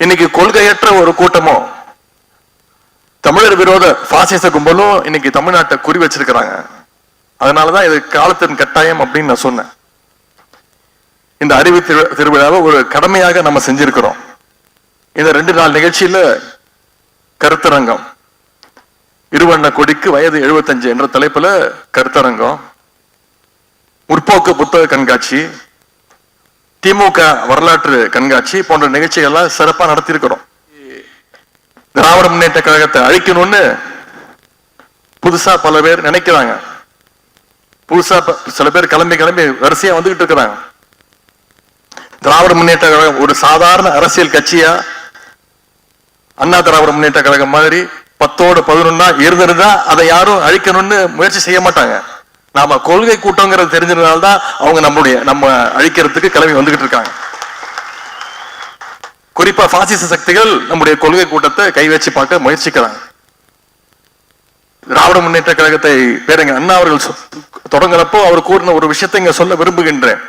இன்னைக்கு கொள்கையற்ற ஒரு கூட்டமோ? தமிழர் விரோத பாசிச கும்பலும் இன்னைக்கு தமிழ்நாட்டை குறி வச்சிருக்கிறாங்க. அதனாலதான் இது காலத்தின் கட்டாயம் அப்படின்னு நான் சொன்னேன். இந்த அறிவு திரு- திருவிழாவை ஒரு கடமையாக நம்ம செஞ்சிருக்கிறோம். இந்த ரெண்டு நாள் நிகழ்ச்சியில கருத்தரங்கம். இருவண்ண கொடிக்கு வயது 75 என்ற தலைப்புல கருத்தரங்கம். முற்போக்கு புத்தக கண்காட்சி. திமுக வரலாற்று கண்காட்சி போன்ற நிகழ்ச்சிகள்லாம் சிறப்பா நடத்தியிருக்கிறோம். திராவிட முன்னேற்ற கழகத்தை அழிக்கணும்னு புதுசா பல பேர் நினைக்கிறாங்க. புதுசா ப- சில பேர் கிளம்பி கிளம்பி வரிசையா வந்துகிட்டு இருக்கிறாங்க. திராவிட முன்னேற்ற கழகம் ஒரு சாதாரண அரசியல் கட்சியா? அண்ணா திராவிட முன்னேற்ற கழகம் மாதிரி பத்தோடு பதினொன்னா இருந்திருந்தா அதை யாரும் அழிக்கணும்னு முயற்சி செய்ய மாட்டாங்க. நாம கொள்கை கூட்டங்கிறது தெரிஞ்சதுனால்தான் அவங்க நம்மளுடைய நம்ம அழிக்கிறதுக்கு கிளம்பி வந்துகிட்டு இருக்காங்க. குறிப்பா பாசிச சக்திகள் நம்முடைய கொள்கை கூட்டத்தை கை வச்சு பார்க்க முயற்சிக்கிறாங்க. திராவிட முன்னேற்ற கழகத்தை பேருங்க அண்ணா அவர்கள் சொ- தொடங்குறப்போ அவர் கூறின ஒரு விஷயத்தை இங்க சொல்ல விரும்புகின்றேன்.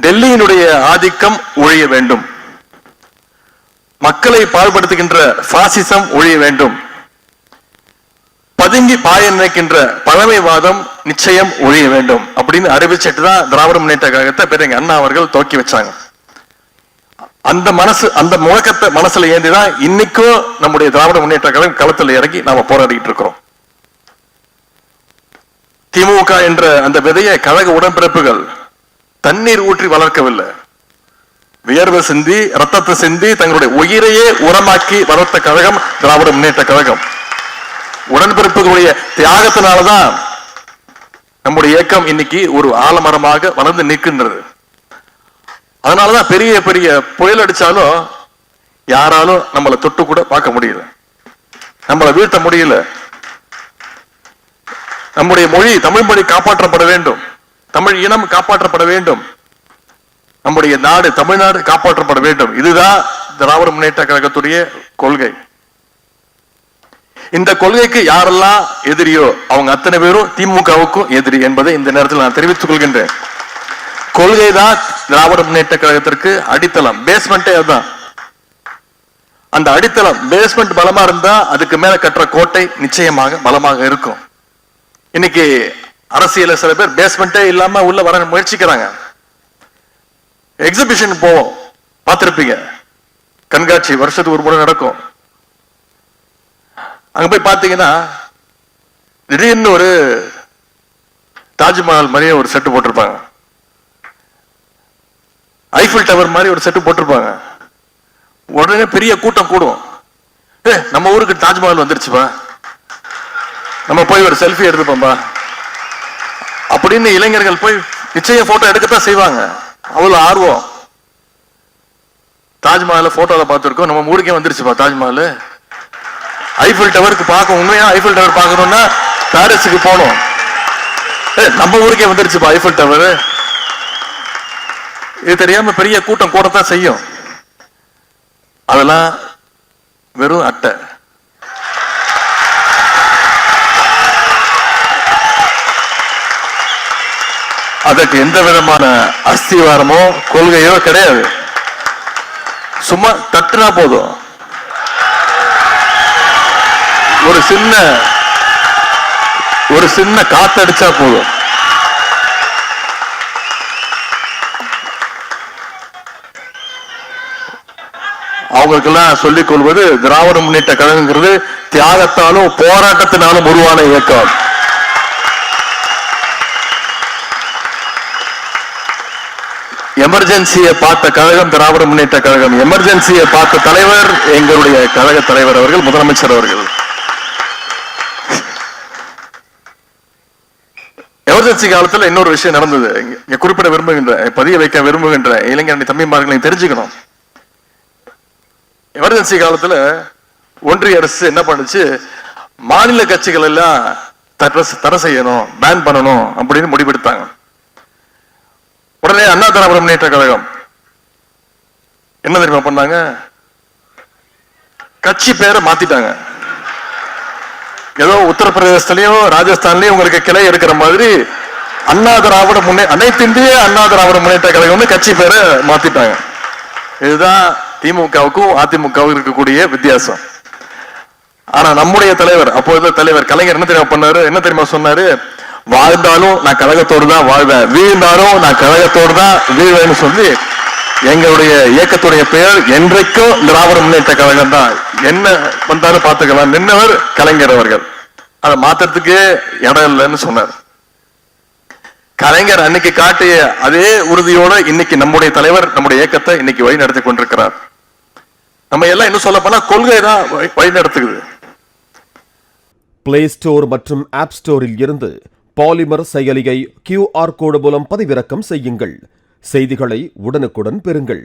டெல்லியினுடைய ஆதிக்கம் ஒழிய வேண்டும். மக்களை பாழ்படுத்துகின்ற பாசிசம் ஒழிய வேண்டும். பதுங்கி பாய நினைக்கின்ற பழமைவாதம் நிச்சயம் ஒழிய வேண்டும் அப்படின்னு அறிவிச்சிட்டு தான் திராவிட முன்னேற்ற கழகத்தை பேருங்க அண்ணா அவர்கள் துவக்கி வச்சாங்க. அந்த மனசு அந்த முழக்கத்தை மனசுல ஏந்திதான் இன்னைக்கும் நம்முடைய திராவிட முன்னேற்ற கழகம் களத்தில் இறங்கி நாம போராடிட்டு இருக்கிறோம். திமுக என்ற அந்த விதையை கழக உடன்பிறப்புகள் தண்ணீர் ஊற்றி வளர்க்கவில்லை. வியர்வை சிந்தி ரத்தத்தை சிந்தி தங்களுடைய உயிரையே உரமாக்கி வளர்த்த கழகம் திராவிட முன்னேற்ற கழகம். உடன்பிறப்புகளுடைய தியாகத்தினாலதான் நம்முடைய இயக்கம் இன்னைக்கு ஒரு ஆலமரமாக வளர்ந்து நிற்கின்றது. அதனாலதான் பெரிய பெரிய புயல் அடிச்சாலும் யாராலும் நம்மளை தொட்டு கூட பார்க்க முடியல. நம்மளை வீழ்த்த முடியல. நம்முடைய மொழி தமிழ் மொழி காப்பாற்றப்பட வேண்டும். தமிழ் இனம் காப்பாற்றப்பட வேண்டும். நம்முடைய நாடு தமிழ்நாடு காப்பாற்றப்பட வேண்டும். இதுதான் திராவிட முன்னேற்ற கழகத்துடைய கொள்கை. இந்த கொள்கைக்கு யாரெல்லாம் எதிரியோ அவங்க அத்தனை பேரும் திமுகவுக்கும் எதிரி என்பதை இந்த நேரத்தில் நான் தெரிவித்துக் கொள்கின்றேன். கொள்கை தான் திராவிட முன்னேற்ற கழகத்திற்கு அடித்தளம் பேஸ்மெண்டே அதுதான். அந்த அடித்தளம் பேஸ்மெண்ட் பலமா இருந்தா அதுக்கு மேல கட்டுற கோட்டை நிச்சயமாக பலமாக இருக்கும். இன்னைக்கு அரசியல சில பேர் பேஸ்மெண்டே இல்லாம உள்ள வர முயற்சிக்கிறாங்க. எக்ஸிபிஷன் போவோம் பார்த்திருப்பீங்க. கண்காட்சி வருஷத்துக்கு ஒரு முறை நடக்கும். அங்க போய் பார்த்தீங்கன்னா திடீர்னு ஒரு தாஜ்மஹால் மாதிரியே ஒரு செட்டு போட்டிருப்பாங்க. ஐஃபில் டவர் மாதிரி ஒரு செட்டு போட்டிருப்பாங்க. உடனே பெரிய கூட்டம் கூடும். ஏ நம்ம ஊருக்கு தாஜ்மஹால் வந்துருச்சுப்பா. நம்ம போய் ஒரு செல்ஃபி எடுத்துப்போம்பா. அப்படின்னு இளைஞர்கள் போய் நிச்சயம் போட்டோ எடுக்கத்தான் செய்வாங்க. அவ்வளவு ஆர்வம். தாஜ்மஹால போட்டோல பார்த்துருக்கோம். நம்ம ஊருக்கே வந்துருச்சுப்பா தாஜ்மஹால். ஐஃபில் டவருக்கு பார்க்க உண்மையா ஐஃபில் டவர் பார்க்கணும்னா பாரிஸுக்கு போகணும். நம்ம ஊருக்கே வந்துருச்சுப்பா ஐஃபில் டவர் இது தெரியாம பெரிய கூட்டம் கூடத்தான் செய்யும். அதெல்லாம் வெறும் அட்டை. அதற்கு எந்த விதமான அஸ்திவாரமோ கொள்கையோ கிடையாது. சும்மா தட்டுனா போதும். ஒரு சின்ன ஒரு சின்ன காத்தடிச்சா போதும். அவங்களுக்கெல்லாம் சொல்லிக் கொள்வது திராவிட முன்னேற்ற கழகங்கிறது தியாகத்தாலும் போராட்டத்தினாலும் உருவான இயக்கம். எமர்ஜென்சியை பார்த்த கழகம் திராவிட முன்னேற்ற கழகம். எமர்ஜென்சியை பார்த்த தலைவர் எங்களுடைய கழக தலைவர் அவர்கள் முதலமைச்சர் அவர்கள். எமர்ஜென்சி காலத்துல இன்னொரு விஷயம் நடந்தது. இங்க- குறிப்பிட விரும்புகின்ற பதிய வைக்க விரும்புகின்ற இளைஞரணி தம்பிமார்களை தெரிஞ்சுக்கணும். எமர்ஜென்சி காலத்துல ஒன்றிய அரசு என்ன பண்ணுச்சு? மாநில கட்சிகள் எல்லாம் தடை தடை செய்யணும் பேன் பண்ணணும் அப்படின்னு முடிவெடுத்தாங்க. உடனே அண்ணா திராவிட முன்னேற்ற கழகம் என்ன தெரியுமா பண்ணாங்க? கட்சி பேரை மாத்திட்டாங்க. ஏதோ உத்தரப்பிரதேசத்திலயும் ராஜஸ்தான்லயும் உங்களுக்கு கிளை இருக்கிற மாதிரி அண்ணா திராவிட முன்னே அனைத்து இந்திய அண்ணா திராவிட முன்னேற்ற கழகம்னு கட்சி பேரை மாத்திட்டாங்க. இதுதான் திமுகவுக்கும் அதிமுகவுக்கும் இருக்கக்கூடிய வித்தியாசம். ஆனா நம்முடைய தலைவர் அப்போது தலைவர் கலைஞர் என்ன தெரியுமா பண்ணாரு? என்ன தெரியுமா சொன்னாரு? வாழ்ந்தாலும் நான் கழகத்தோடு தான் வாழ்வேன். வீழ்ந்தாலும் நான் கழகத்தோடு தான் வீழ்வேன்னு சொல்லி எங்களுடைய இயக்கத்துடைய பெயர் என்றைக்கும் திராவிட முன்னேற்ற கழகம் தான் என்ன வந்தாலும் பார்த்துக்கலாம். நின்னவர் கலைஞர் அவர்கள். அதை மாத்துறதுக்கு இடம் இல்லைன்னு சொன்னார். கலைஞர் அன்னைக்கு காட்டிய அதே உறுதியோட இன்னைக்கு நம்முடைய தலைவர் நம்முடைய இயக்கத்தை இன்னைக்கு வழி நடத்தி கொண்டிருக்கிறார். நம்ம எல்லாம் இன்னும் சொல்ல போனா கொள்கை தான் வழி- வழி நடத்துக்குது பிளே ஸ்டோர் மற்றும் ஆப் ஸ்டோரில் இருந்து பாலிமர் செயலியை கியூஆர் கோடு மூலம் பதிவிறக்கம் செய்யுங்கள். செய்திகளை உடனுக்குடன் பெறுங்கள்.